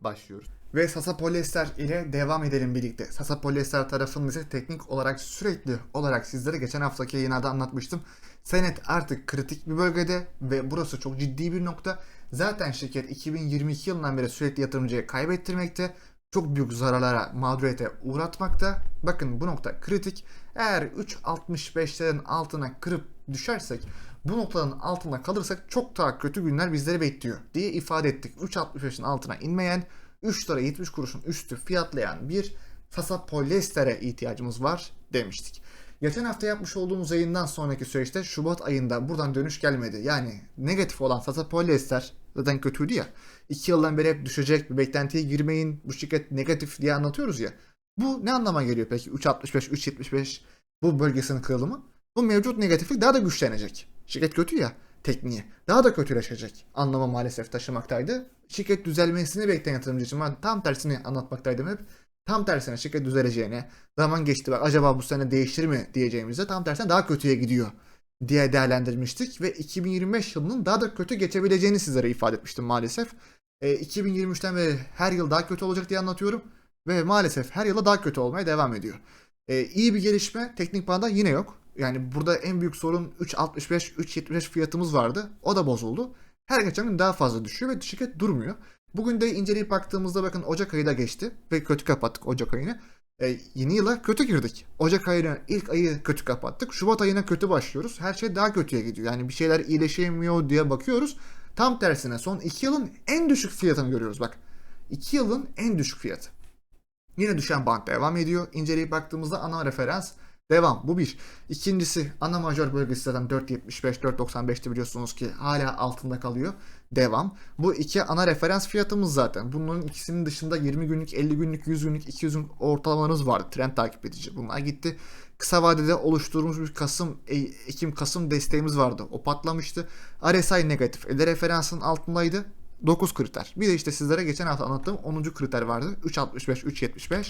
başlıyoruz. Ve Sasa Polyester ile devam edelim birlikte. Sasa Polyester tarafının ise teknik olarak sürekli olarak sizlere geçen haftaki yayınlarda anlatmıştım. Senet artık kritik bir bölgede ve burası çok ciddi bir nokta. Zaten şirket 2022 yılından beri sürekli yatırımcıya kaybettirmekte. Çok büyük zararlara, mağduriyete uğratmakta. Bakın bu nokta kritik. Eğer 3.65'lerin altına kırıp düşersek bu noktaların altında kalırsak çok daha kötü günler bizleri bekliyor diye ifade ettik. 3.65'in altına inmeyen 3 lira 70 kuruşun üstü fiyatlayan bir Sasa polyester'e ihtiyacımız var demiştik. Geçen hafta yapmış olduğumuz yayından sonraki süreçte Şubat ayında buradan dönüş gelmedi. Yani negatif olan Sasa polyester zaten kötüydü ya. 2 yıldan beri hep düşecek bir beklentiye girmeyin bu şirket negatif diye anlatıyoruz ya. Bu ne anlama geliyor peki 3.65 3.75 bu bölgesinin kırılımı? Bu mevcut negatiflik daha da güçlenecek. Şirket kötü ya tekniği. Daha da kötüleşecek anlamı maalesef taşımaktaydı. Şirket düzelmesini bekleyen yatırımcı için ben tam tersini anlatmaktaydım hep. Tam tersine şirket düzeleceğine, zaman geçti bak acaba bu sene değiştir mi diyeceğimizde tam tersine daha kötüye gidiyor diye değerlendirmiştik ve 2025 yılının daha da kötü geçebileceğini sizlere ifade etmiştim maalesef. E, 2023'ten beri her yıl daha kötü olacak diye anlatıyorum ve maalesef her yıla daha kötü olmaya devam ediyor. E, iyi bir gelişme teknik bağda yine yok. Yani burada en büyük sorun 3.65, 3.75 fiyatımız vardı. O da bozuldu. Her geçen gün daha fazla düşüyor ve şirket durmuyor. Bugün de inceleyip baktığımızda bakın Ocak ayı da geçti ve kötü kapattık Ocak ayını. E, yeni yıla kötü girdik. Ocak ayının ilk ayı kötü kapattık. Şubat ayına kötü başlıyoruz. Her şey daha kötüye gidiyor. Yani bir şeyler iyileşemiyor diye bakıyoruz. Tam tersine son 2 yılın en düşük fiyatını görüyoruz bak. 2 yılın en düşük fiyatı. Yine düşen band devam ediyor. İnceleyip baktığımızda ana referans devam. Bu bir. İkincisi ana majör bölgesi zaten 4.75 4.95'ti biliyorsunuz ki hala altında kalıyor. Devam. Bu iki ana referans fiyatımız zaten. Bunların ikisinin dışında 20 günlük, 50 günlük, 100 günlük, 200 günlük ortalamalarımız vardı. Trend takip edici. Bunlar gitti. Kısa vadede oluşturduğumuz bir Kasım, e, Ekim, Kasım desteğimiz vardı. O patlamıştı. RSI negatif. Elde referansın altındaydı. 9 kriter. Bir de işte sizlere geçen hafta anlattığım 10. kriter vardı. 3.65, 3.75.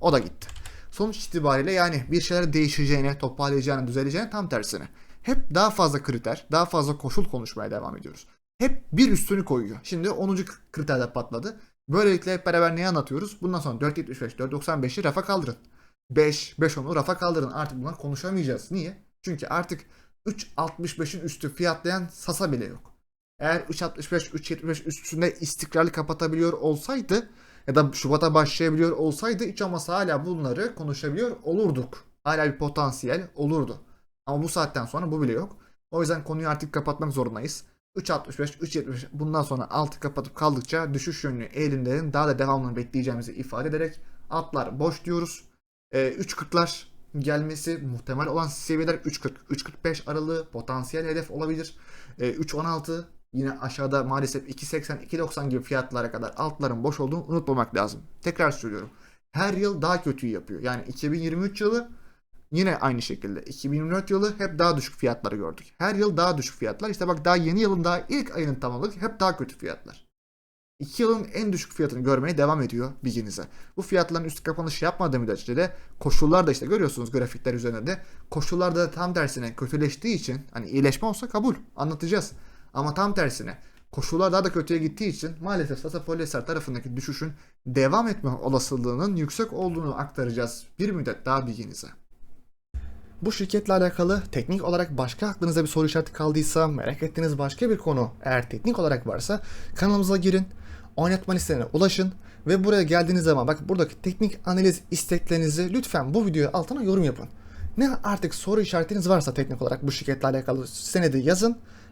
O da gitti. Sonuç itibariyle yani bir şeyler değişeceğine, toparlayacağına, düzeleceğine tam tersine. Hep daha fazla kriter, daha fazla koşul konuşmaya devam ediyoruz. Hep bir üstünü koyuyor. Şimdi 10. kriterde patladı. Böylelikle hep beraber neyi anlatıyoruz? Bundan sonra 4.75, 4.95'i rafa kaldırın. 5, 5.10'u rafa kaldırın. Artık bunlar konuşamayacağız. Niye? Çünkü artık 3.65'in üstü fiyatlayan Sasa bile yok. Eğer 3.65, 3.75 üstünde istikrarlı kapatabiliyor olsaydı ya da Şubat'a başlayabiliyor olsaydı hiç olmazsa hala bunları konuşabiliyor olurduk. Hala bir potansiyel olurdu. Ama bu saatten sonra bu bile yok. O yüzden konuyu artık kapatmak zorundayız. 3.65, 3.75 bundan sonra altı kapatıp kaldıkça düşüş yönlü eğilimlerin daha da devamını bekleyeceğimizi ifade ederek altlar boş diyoruz. Ee, 3.40'lar gelmesi muhtemel olan seviyeler 3.40, 3.45 aralığı potansiyel hedef olabilir. Ee, 3.16 yine aşağıda maalesef 2.80, 2.90 gibi fiyatlara kadar altların boş olduğunu unutmamak lazım. Tekrar söylüyorum. Her yıl daha kötüyü yapıyor. Yani 2023 yılı yine aynı şekilde. 2024 yılı hep daha düşük fiyatları gördük. Her yıl daha düşük fiyatlar. İşte bak daha yeni yılın daha ilk ayının tamamladık. Hep daha kötü fiyatlar. 2 yılın en düşük fiyatını görmeye devam ediyor bilginize. Bu fiyatların üstü kapanış yapmadığı müddetçe de koşullar da işte görüyorsunuz grafikler üzerinde de koşullar da tam tersine kötüleştiği için hani iyileşme olsa kabul anlatacağız. Ama tam tersine koşullar daha da kötüye gittiği için maalesef Sasa Polyester tarafındaki düşüşün devam etme olasılığının yüksek olduğunu aktaracağız bir müddet daha bilginize. Bu şirketle alakalı teknik olarak başka aklınıza bir soru işareti kaldıysa, merak ettiğiniz başka bir konu eğer teknik olarak varsa kanalımıza girin, oynatma listelerine ulaşın ve buraya geldiğiniz zaman bak buradaki teknik analiz isteklerinizi lütfen bu videoya altına yorum yapın. Ne artık soru işaretiniz varsa teknik olarak bu şirketle alakalı senedi yazın